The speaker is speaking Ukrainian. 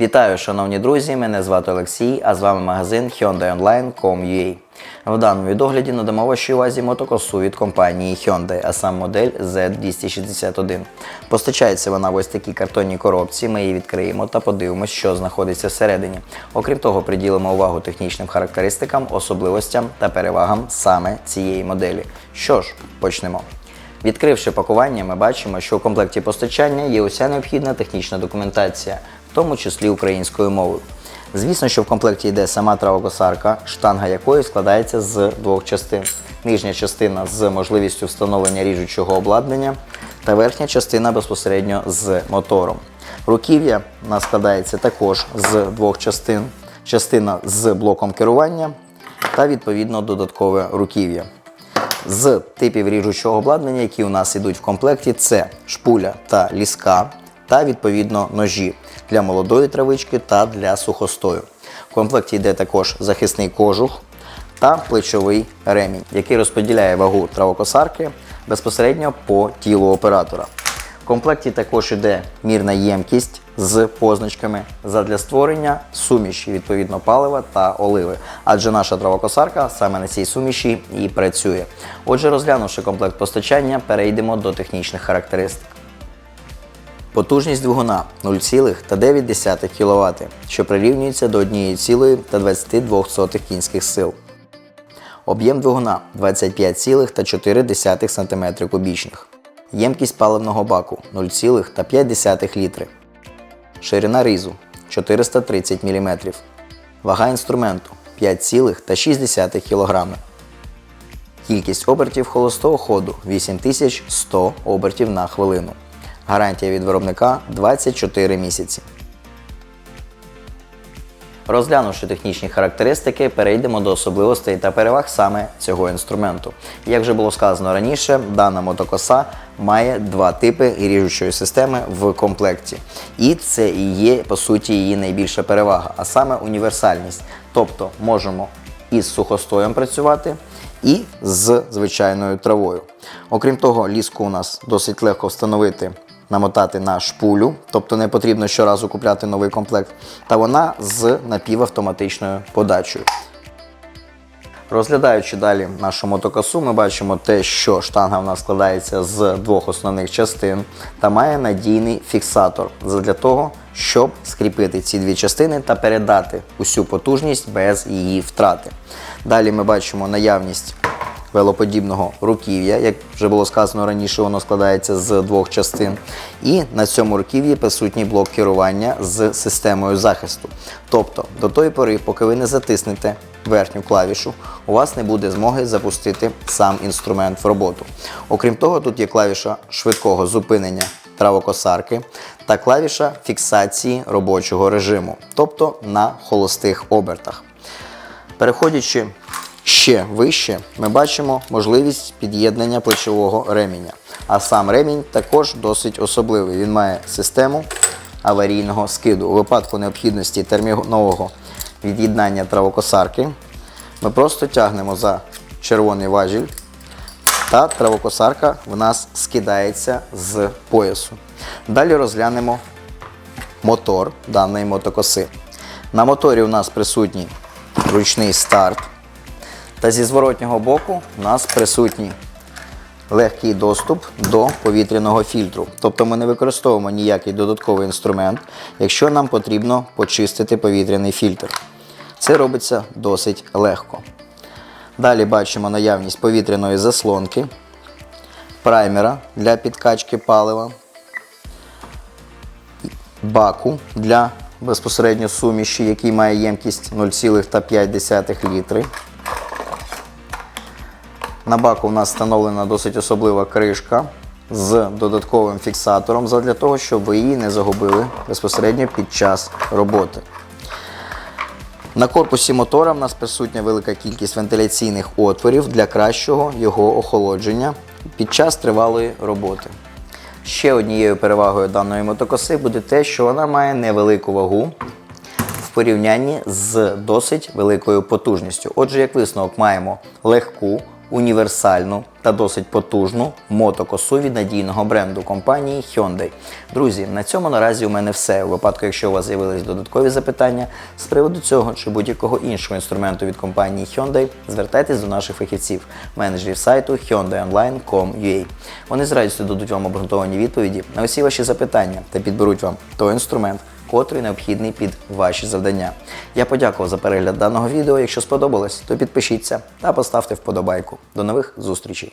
Вітаю, шановні друзі! Мене звати Олексій, а з вами магазин HyundaiOnline.com.ua. В даному відогляді надамо вашій увазі мотокосу від компанії Hyundai, а сам модель Z261. Постачається вона в ось такій картонній коробці. Ми її відкриємо та подивимося, що знаходиться всередині. Окрім того, приділимо увагу технічним характеристикам, особливостям та перевагам саме цієї моделі. Що ж, почнемо. Відкривши пакування, ми бачимо, що у комплекті постачання є уся необхідна технічна документація, тому числі українською мовою. Звісно, що в комплекті йде сама травокосарка, штанга якої складається з двох частин. Нижня частина з можливістю встановлення ріжучого обладнання та верхня частина безпосередньо з мотором. Руків'я нас складається також з двох частин. Частина з блоком керування та відповідно додаткове руків'я. З типів ріжучого обладнання, які у нас йдуть в комплекті, це шпуля та ліска, та відповідно ножі для молодої травички та для сухостою. В комплекті йде також захисний кожух та плечовий ремінь, який розподіляє вагу травокосарки безпосередньо по тілу оператора. В комплекті також йде мірна ємкість з позначками задля створення суміші відповідно палива та оливи. Адже наша травокосарка саме на цій суміші і працює. Отже, розглянувши комплект постачання, перейдемо до технічних характеристик. Потужність двигуна 0,9 кВт, що прирівнюється до 1,22 кінських сил. Об'єм двигуна 25,4 см кубічних. Ємкість паливного баку 0,5 літри. Ширина ризу 430 мм. Вага інструменту 5,6 кг. Кількість обертів холостого ходу 8100 обертів на хвилину. Гарантія від виробника 24 місяці. Розглянувши технічні характеристики, перейдемо до особливостей та переваг саме цього інструменту. Як вже було сказано раніше, дана мотокоса має два типи ріжучої системи в комплекті. І це і є по суті її найбільша перевага, а саме універсальність. Тобто можемо із сухостоєм працювати і з звичайною травою. Окрім того, ліску у нас досить легко встановити намотати на шпулю, тобто не потрібно щоразу купляти новий комплект, та вона з напівавтоматичною подачею. Розглядаючи далі нашу мотокосу, ми бачимо те, що штанга в нас складається з двох основних частин та має надійний фіксатор для того, щоб скріпити ці дві частини та передати усю потужність без її втрати. Далі ми бачимо наявність велоподібного руків'я, як вже було сказано раніше, воно складається з двох частин. І на цьому руків'ї присутній блок керування з системою захисту. Тобто до тої пори, поки ви не затиснете верхню клавішу, у вас не буде змоги запустити сам інструмент в роботу. Окрім того, тут є клавіша швидкого зупинення травокосарки та клавіша фіксації робочого режиму, тобто на холостих обертах. Переходячи ще вище, ми бачимо можливість під'єднання плечового реміння. А сам ремінь також досить особливий. Він має систему аварійного скиду. У випадку необхідності термінового від'єднання травокосарки ми просто тягнемо за червоний важіль, та травокосарка в нас скидається з поясу. Далі розглянемо мотор даної мотокоси. На моторі у нас присутній ручний старт. Та зі зворотнього боку у нас присутній легкий доступ до повітряного фільтру. Тобто ми не використовуємо ніякий додатковий інструмент, якщо нам потрібно почистити повітряний фільтр. Це робиться досить легко. Далі бачимо наявність повітряної заслонки, праймера для підкачки палива, баку для безпосередньо суміші, який має ємкість 0,5 літри. На баку у нас встановлена досить особлива кришка з додатковим фіксатором для того, щоб ви її не загубили безпосередньо під час роботи. На корпусі мотора в нас присутня велика кількість вентиляційних отворів для кращого його охолодження під час тривалої роботи. Ще однією перевагою даної мотокоси буде те, що вона має невелику вагу в порівнянні з досить великою потужністю. Отже, як висновок, маємо легку, універсальну та досить потужну мотокосу від надійного бренду компанії Hyundai. Друзі, на цьому наразі у мене все. У випадку, якщо у вас з'явились додаткові запитання з приводу цього чи будь-якого іншого інструменту від компанії Hyundai, звертайтесь до наших фахівців, менеджерів сайту hyundaionline.com.ua. Вони з радістю дадуть вам обґрунтовані відповіді на усі ваші запитання та підберуть вам той інструмент, котрий необхідний під ваші завдання. Я подякував за перегляд даного відео. Якщо сподобалось, то підпишіться та поставте вподобайку. До нових зустрічей!